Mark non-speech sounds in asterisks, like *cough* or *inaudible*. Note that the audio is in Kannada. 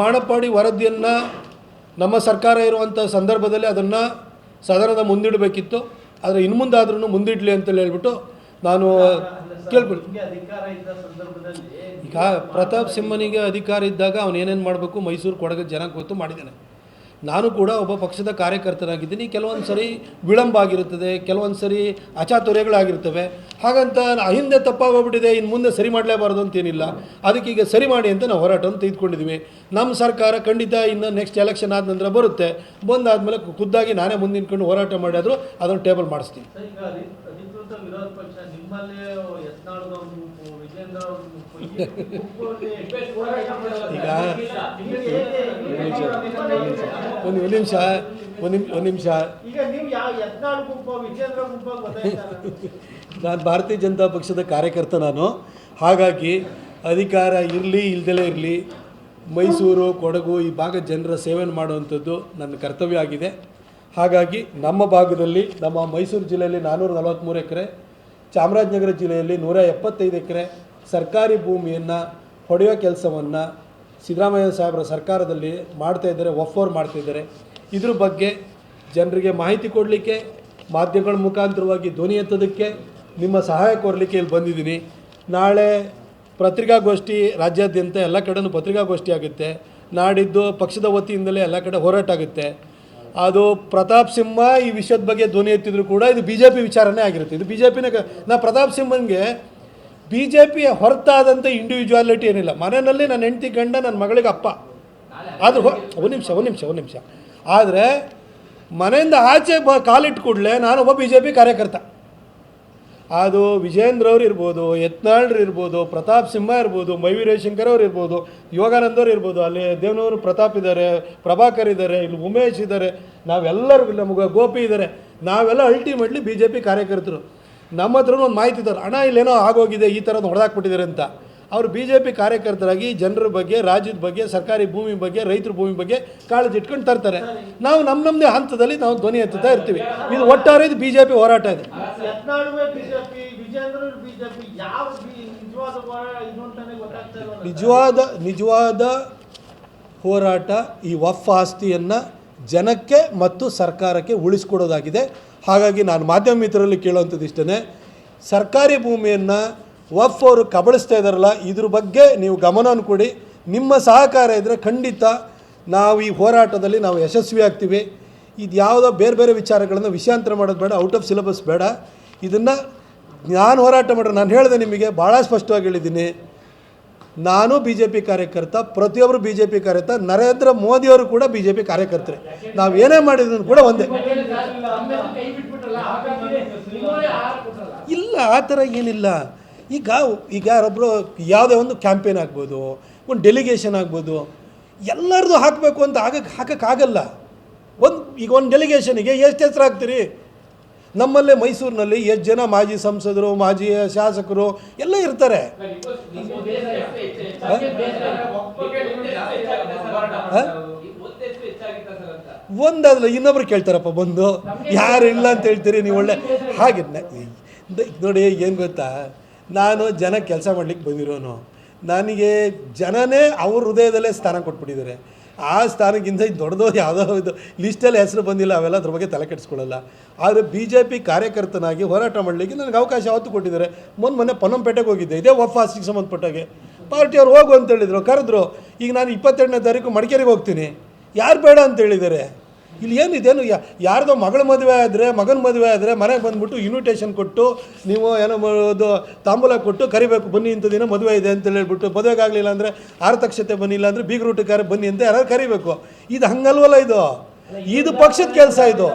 ಮಾಣಪ್ಪಾಡಿ ವರದಿಯನ್ನು ನಮ್ಮ ಸರ್ಕಾರ ಇರುವಂಥ ಸಂದರ್ಭದಲ್ಲಿ ಅದನ್ನು ಸದನದ ಮುಂದಿಡಬೇಕಿತ್ತು. ಆದರೆ ಇನ್ನು ಮುಂದಾದ್ರೂ ಮುಂದಿಡಲಿ ಅಂತೇಳಿ ಹೇಳ್ಬಿಟ್ಟು ನಾನು ಸಂದರ್ಭದಲ್ಲಿ ಈಗ ಪ್ರತಾಪ್ ಸಿಂಹನಿಗೆ ಅಧಿಕಾರ ಇದ್ದಾಗ ಅವನು ಏನೇನು ಮಾಡಬೇಕು? ಮೈಸೂರು ಕೊಡಗ ಜನ ಗೊತ್ತು ಮಾಡಿದ್ದಾನೆ. ನಾನು ಕೂಡ ಒಬ್ಬ ಪಕ್ಷದ ಕಾರ್ಯಕರ್ತನಾಗಿದ್ದೀನಿ. ಕೆಲವೊಂದು ಸರಿ ವಿಳಂಬ ಆಗಿರುತ್ತದೆ, ಕೆಲವೊಂದು ಸರಿ ಅಚಾತುರ್ಯಗಳಾಗಿರ್ತವೆ. ಹಾಗಂತ ಹಿಂದೆ ತಪ್ಪಾಗೋಗ್ಬಿಟ್ಟಿದೆ ಇನ್ನು ಮುಂದೆ ಸರಿ ಮಾಡಲೇಬಾರ್ದು ಅಂತೇನಿಲ್ಲ. ಅದಕ್ಕೆ ಈಗ ಸರಿ ಮಾಡಿ ಅಂತ ನಾವು ಹೋರಾಟವನ್ನು ತೆಗೆದುಕೊಂಡಿದ್ದೀವಿ. ನಮ್ಮ ಸರ್ಕಾರ ಖಂಡಿತ ಇನ್ನು ನೆಕ್ಸ್ಟ್ ಎಲೆಕ್ಷನ್ ಆದ ನಂತರ ಬರುತ್ತೆ. ಬಂದಾದಮೇಲೆ ಖುದ್ದಾಗಿ ನಾನೇ ಮುಂದೆ ಹೋರಾಟ ಮಾಡಿದ್ರು ಅದನ್ನು ಟೇಬಲ್ ಮಾಡಿಸ್ತೀನಿ. *laughs* ಈಗ ಒಂದು ಒಂದು ನಿಮಿಷ ಒಂದು ನಿಮಿಷ ಒಂದು ನಿಮಿಷ ಈಗ ನೀವು ಯಾವ ಯತ್ನಾಳ್ ವಿಜೇಂದ್ರ ಗುಂಪು ಗೊತ್ತಾಯ್ತಲ್ಲ *laughs* ನಾನು ಭಾರತೀಯ ಜನತಾ ಪಕ್ಷದ ಕಾರ್ಯಕರ್ತ ನಾನು. ಹಾಗಾಗಿ ಅಧಿಕಾರ ಇರಲಿ ಇಲ್ದಲೇ ಇರಲಿ ಮೈಸೂರು ಕೊಡಗು ಈ ಭಾಗದ ಜನರ ಸೇವೆ ಮಾಡುವಂಥದ್ದು ನನ್ನ ಕರ್ತವ್ಯ ಆಗಿದೆ. ಹಾಗಾಗಿ ನಮ್ಮ ಭಾಗದಲ್ಲಿ ನಮ್ಮ ಮೈಸೂರು ಜಿಲ್ಲೆಯಲ್ಲಿ ನಾನ್ನೂರ ನಲವತ್ತ್ಮೂರು ಎಕರೆ ಚಾಮರಾಜನಗರ ಜಿಲ್ಲೆಯಲ್ಲಿ ನೂರ ಎಪ್ಪತ್ತೈದು ಎಕರೆ ಸರ್ಕಾರಿ ಭೂಮಿಯನ್ನು ಹೊಡೆಯೋ ಕೆಲಸವನ್ನು ಸಿದ್ದರಾಮಯ್ಯ ಸಾಹೇಬರ ಸರ್ಕಾರದಲ್ಲಿ ಮಾಡ್ತಾ ಇದ್ದಾರೆ ಒಫೋರ್ ಮಾಡ್ತಾ ಇದ್ದಾರೆ. ಇದ್ರ ಬಗ್ಗೆ ಜನರಿಗೆ ಮಾಹಿತಿ ಕೊಡಲಿಕ್ಕೆ, ಮಾಧ್ಯಮಗಳ ಮುಖಾಂತರವಾಗಿ ಧ್ವನಿ ಎತ್ತೋದಕ್ಕೆ ನಿಮ್ಮ ಸಹಾಯ ಕೋರಲಿಕ್ಕೆ ಇಲ್ಲಿ ಬಂದಿದ್ದೀನಿ. ನಾಳೆ ಪತ್ರಿಕಾಗೋಷ್ಠಿ ರಾಜ್ಯಾದ್ಯಂತ ಎಲ್ಲ ಕಡೆಯೂ ಪತ್ರಿಕಾಗೋಷ್ಠಿ ಆಗುತ್ತೆ. ನಾಡಿದ್ದು ಪಕ್ಷದ ವತಿಯಿಂದಲೇ ಎಲ್ಲ ಕಡೆ ಹೋರಾಟ ಆಗುತ್ತೆ. ಅದು ಪ್ರತಾಪ್ ಸಿಂಹ ಈ ವಿಷಯದ ಬಗ್ಗೆ ಧ್ವನಿ ಎತ್ತಿದ್ರು ಕೂಡ ಇದು ಬಿ ಜೆ ಪಿ ವಿಚಾರನೇ ಆಗಿರುತ್ತೆ. ಇದು ಬಿ ಜೆ ಪಿನ ನಾ ಪ್ರತಾಪ್ ಸಿಂಹನ್ಗೆ ಬಿ ಜೆ ಪಿಯ ಹೊರತಾದಂಥ ಇಂಡಿವಿಜುವಾಲಿಟಿ ಏನಿಲ್ಲ. ಮನೆಯಲ್ಲಿ ನನ್ನ ಹೆಂಡತಿ ಗಂಡ, ನನ್ನ ಮಗಳಿಗೆ ಅಪ್ಪ. ಆದರೂ ಒಂದು ನಿಮಿಷ ಒಂದು ನಿಮಿಷ ಒಂದು ನಿಮಿಷ. ಆದರೆ ಮನೆಯಿಂದ ಆಚೆ ಬ ಕಾಲಿಟ್ಟು ಕೂಡಲೇ ನಾನೊಬ್ಬ ಬಿ ಜೆ ಪಿ ಕಾರ್ಯಕರ್ತ. ಅದು ವಿಜೇಂದ್ರ ಅವ್ರು ಇರ್ಬೋದು ಯತ್ನಾಳ್ರು ಇರ್ಬೋದು, ಪ್ರತಾಪ್ ಸಿಂಹ ಇರ್ಬೋದು, ಮೈವಿ ರವಿಶಂಕರ್ ಅವ್ರು ಇರ್ಬೋದು, ಯೋಗಾನಂದ ಅವ್ರು ಇರ್ಬೋದು, ಅಲ್ಲಿ ದೇವನವರು ಪ್ರತಾಪ್ ಇದ್ದಾರೆ, ಪ್ರಭಾಕರ್ ಇದ್ದಾರೆ, ಇಲ್ಲಿ ಉಮೇಶ್ ಇದ್ದಾರೆ, ನಾವೆಲ್ಲರೂ ನಮಗೆ ಗೋಪಿ ಇದ್ದಾರೆ. ನಾವೆಲ್ಲ ಅಲ್ಟಿಮೇಟ್ಲಿ ಬಿ ಜೆ ಪಿ ಕಾರ್ಯಕರ್ತರು. ನಮ್ಮ ಹತ್ರ ಒಂದು ಮಾಹಿತಿ ಇದ್ದಾರೆ. ಹಣ ಇಲ್ಲೇನೋ ಆಗೋಗಿದೆ, ಈ ಥರದ್ದು ಹೊಡೆದಾಕ್ಬಿಟ್ಟಿದ್ದಾರೆ ಅಂತ. ಅವರು ಬಿ ಜೆ ಪಿ ಕಾರ್ಯಕರ್ತರಾಗಿ ಜನರ ಬಗ್ಗೆ, ರಾಜ್ಯದ ಬಗ್ಗೆ, ಸರ್ಕಾರಿ ಭೂಮಿ ಬಗ್ಗೆ, ರೈತರ ಭೂಮಿ ಬಗ್ಗೆ ಕಾಳಜಿ ಇಟ್ಕೊಂಡು ತರ್ತಾರೆ. ನಾವು ನಮ್ಮ ನಮ್ಮದೇ ಹಂತದಲ್ಲಿ ನಾವು ಧ್ವನಿ ಎತ್ತುತ್ತಾ ಇರ್ತೀವಿ. ಇದು ಒಟ್ಟಾರೆ ಇದು ಬಿ ಜೆ ಪಿ ಹೋರಾಟ ಇದೆ. ನಿಜವಾದ ನಿಜವಾದ ಹೋರಾಟ ಈ ವಫ್ ಆಸ್ತಿಯನ್ನು ಜನಕ್ಕೆ ಮತ್ತು ಸರ್ಕಾರಕ್ಕೆ ಉಳಿಸ್ಕೊಡೋದಾಗಿದೆ. ಹಾಗಾಗಿ ನಾನು ಮಾಧ್ಯಮ ಮಿತ್ರರಲ್ಲಿ ಕೇಳುವಂಥದ್ದು ಇಷ್ಟೇ ಸರ್ಕಾರಿ ಭೂಮಿಯನ್ನು ವಫ್ ಅವರು ಕಬಳಿಸ್ತಾ ಇದ್ದಾರಲ್ಲ, ಇದ್ರ ಬಗ್ಗೆ ನೀವು ಗಮನವನ್ನು ಕೊಡಿ. ನಿಮ್ಮ ಸಹಕಾರ ಇದ್ದರೆ ಖಂಡಿತ ನಾವು ಈ ಹೋರಾಟದಲ್ಲಿ ನಾವು ಯಶಸ್ವಿ ಆಗ್ತೀವಿ ಇದು ಯಾವುದೋ ಬೇರೆ ಬೇರೆ ವಿಚಾರಗಳನ್ನು ವಿಷಯಾಂತರ ಮಾಡೋದು ಬೇಡ ಔಟ್ ಆಫ್ ಸಿಲೆಬಸ್ ಬೇಡ. ಇದನ್ನು ನಾನು ಹೋರಾಟ ಮಾಡೋದು ನಾನು ಹೇಳಿದೆ ನಿಮಗೆ ಭಾಳ ಸ್ಪಷ್ಟವಾಗಿ ಹೇಳಿದ್ದೀನಿ. ನಾನು ಬಿ ಜೆ ಪಿ ಕಾರ್ಯಕರ್ತ ಪ್ರತಿಯೊಬ್ಬರು ಬಿ ಜೆ ಪಿ ಕಾರ್ಯಕರ್ತ, ನರೇಂದ್ರ ಮೋದಿಯವರು ಕೂಡ ಬಿ ಜೆ ಪಿ ಕಾರ್ಯಕರ್ತರೆ. ನಾವು ಏನೇ ಮಾಡಿದ್ರು ಕೂಡ ಒಂದೇ. ಇಲ್ಲ, ಆ ಥರ ಏನಿಲ್ಲ. ಈಗ ಈಗ ಯಾರೊಬ್ಬರು ಯಾವುದೇ ಒಂದು ಕ್ಯಾಂಪೇನ್ ಆಗ್ಬೋದು, ಒಂದು ಡೆಲಿಗೇಷನ್ ಆಗ್ಬೋದು, ಎಲ್ಲರದು ಹಾಕಬೇಕು ಅಂತ ಆಗಕ್ಕೆ ಹಾಕೋಕ್ಕಾಗಲ್ಲ ಈಗ ಒಂದು ಡೆಲಿಗೇಷನಿಗೆ ಎಷ್ಟು ಹೆಸರು ಹಾಕ್ತೀರಿ? ನಮ್ಮಲ್ಲೇ ಮೈಸೂರಿನಲ್ಲಿ ಎಷ್ಟು ಜನ ಮಾಜಿ ಸಂಸದರು, ಮಾಜಿ ಶಾಸಕರು ಎಲ್ಲ ಇರ್ತಾರೆ. ಒಂದಾದ್ರೆ ಇನ್ನೊಬ್ರು ಕೇಳ್ತಾರಪ್ಪ ಬಂದು. ಯಾರು ಇಲ್ಲ ಅಂತ ಹೇಳ್ತೀರಿ, ನೀವು ಒಳ್ಳೆ ಹಾಗೆ ನೋಡಿ, ಏನು ಗೊತ್ತಾ? ನಾನು ಜನ ಕೆಲಸ ಮಾಡ್ಲಿಕ್ಕೆ ಬಂದಿರೋನು. ನನಗೆ ಜನನೇ ಅವ್ರ ಹೃದಯದಲ್ಲೇ ಸ್ಥಾನ ಕೊಟ್ಬಿಟ್ಟಿದ್ದಾರೆ. ಆ ಸ್ಥಾನಕ್ಕಿಂತ ದೊಡ್ಡದು ಯಾವುದೋ ಇದು ಲಿಸ್ಟಲ್ಲಿ ಹೆಸರು ಬಂದಿಲ್ಲ, ಅವೆಲ್ಲ ಅದ್ರ ಬಗ್ಗೆ ತಲೆ ಕೆಡಿಸ್ಕೊಳ್ಳಲ್ಲ ಆದರೆ ಬಿ ಜೆ ಪಿ ಕಾರ್ಯಕರ್ತನಾಗಿ ಹೋರಾಟ ಮಾಡಲಿಕ್ಕೆ ನನಗೆ ಅವಕಾಶ ಯಾವತ್ತು ಕೊಟ್ಟಿದ್ದಾರೆ. ಮೊನ್ನೆ ಮೊನ್ನೆ ಪೊನ್ನಂಪೇಟೆಗೆ ಹೋಗಿದ್ದೆ, ಇದೇ ವಫಾಸ್ಟಿಗೆ ಸಂಬಂಧಪಟ್ಟಾಗೆ. ಪಾರ್ಟಿಯವ್ರು ಹೋಗು ಅಂತ ಹೇಳಿದರು, ಕರೆದ್ರು, ಈಗ ನಾನು ಇಪ್ಪತ್ತೆರಡನೇ ತಾರೀಕು ಮಡಿಕೇರಿಗೆ ಹೋಗ್ತೀನಿ. ಯಾರು ಬೇಡ ಅಂತ ಹೇಳಿದ್ದಾರೆ? ಇಲ್ಲಿ ಏನಿದೇನು ಯಾ ಯಾರ್ದೋ ಮಗಳ ಮದುವೆ ಆದರೆ ಮಗನ ಮದುವೆ ಆದರೆ ಮನೆಗೆ ಬಂದ್ಬಿಟ್ಟು ಇನ್ವಿಟೇಷನ್ ಕೊಟ್ಟು ನೀವು ಏನೋ ಮಾಡೋದು ತಾಂಬೂಲ ಕೊಟ್ಟು ಕರಿಬೇಕು ಬನ್ನಿ ಇಂಥ ದಿನ ಮದುವೆ ಇದೆ ಅಂತ ಹೇಳ್ಬಿಟ್ಟು ಮದುವೆಗೆ ಆಗಲಿಲ್ಲ ಅಂದರೆ ಆರ್ತಕ್ಷತೆ ಬನ್ನಿಲ್ಲ ಅಂದರೆ ಬೀಗರೂಟಕ್ಕೆ ಬನ್ನಿ ಅಂತ ಯಾರು ಕರಿಬೇಕು. ಇದು ಹಂಗಲ್ವಲ್ಲ ಇದು ಇದು ಪಕ್ಷದ ಕೆಲಸ ಇದು.